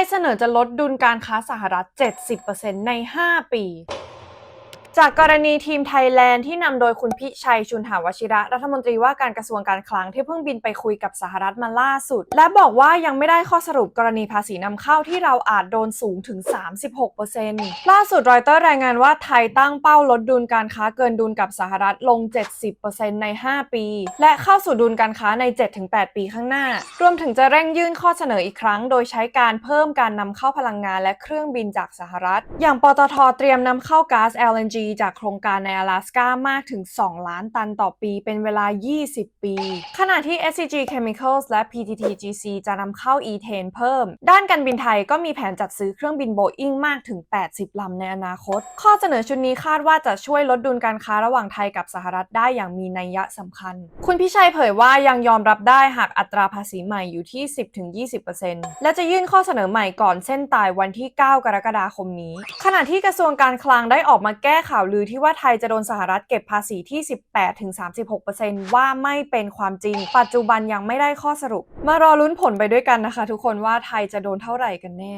ยเสนอจะลดดุลการค้าสหรัฐ 70%ใน 5 ปี จากกรณีทีมไทยแลนด์ที่นำโดยคุณพิชัยชุนหาวชิระ รัฐมนตรีว่าการกระทรวงการคลังที่เพิ่งบินไปคุยกับสหรัฐมาล่าสุด และบอกว่ายังไม่ได้ข้อสรุปกรณีภาษีนำเข้าที่เราอาจโดนสูงถึง 36%ล่าสุดรอยเตอร์รายงานว่าไทยตั้งเป้าลดดุลการค้าเกินดุลกับสหรัฐลง 70%ใน 5 ปี และเข้าสู่ดุลการค้าใน 7-8 ปีข้างหน้า รวมถึงจะเร่งยื่นข้อเสนออีกครั้ง โดยใช้การเพิ่มการนำเข้าพลังงานและเครื่องบินจากสหรัฐ อย่างปตทเตรียมนำเข้าก๊าซ LNG จากโครงการใน阿拉สกามากถึง 2 ล้านตันต่อปีเป็นเวลา 20 ปี ขณะที่ SCG Chemicals และ PTTGC จะนำเข้า ethane เพิ่ม ด้านการบินไทยก็มีแผนจัดซื้อเครื่องบินโบอิงมากถึง 80 ลำในอนาคต ข้อเสนอชุดนี้คาดว่าจะช่วยลดดุลการค้าระหว่างไทยกับสหรัฐได้อย่างมีนัยยะสำคัญ คุณพิชัยเผยว่ายังยอมรับได้หากอัตราภาษีใหม่อยู่ที่ 10-20%และจะยื่นข้อเสนอใหม่ก่อนเส้นตายวันที่ 9 กรกฎาคมนี้ ขณะที่กระทรวงการคลังได้ออกมาแก้ข่าวลือที่ว่าไทยจะโดนสหรัฐเก็บภาษีที่ 18-36%ว่าไม่เป็นความจริง ปัจจุบันยังไม่ได้ข้อสรุป มารอลุ้นผลไปด้วยกันนะคะ ทุกคนว่าไทยจะโดนเท่าไหร่กันแน่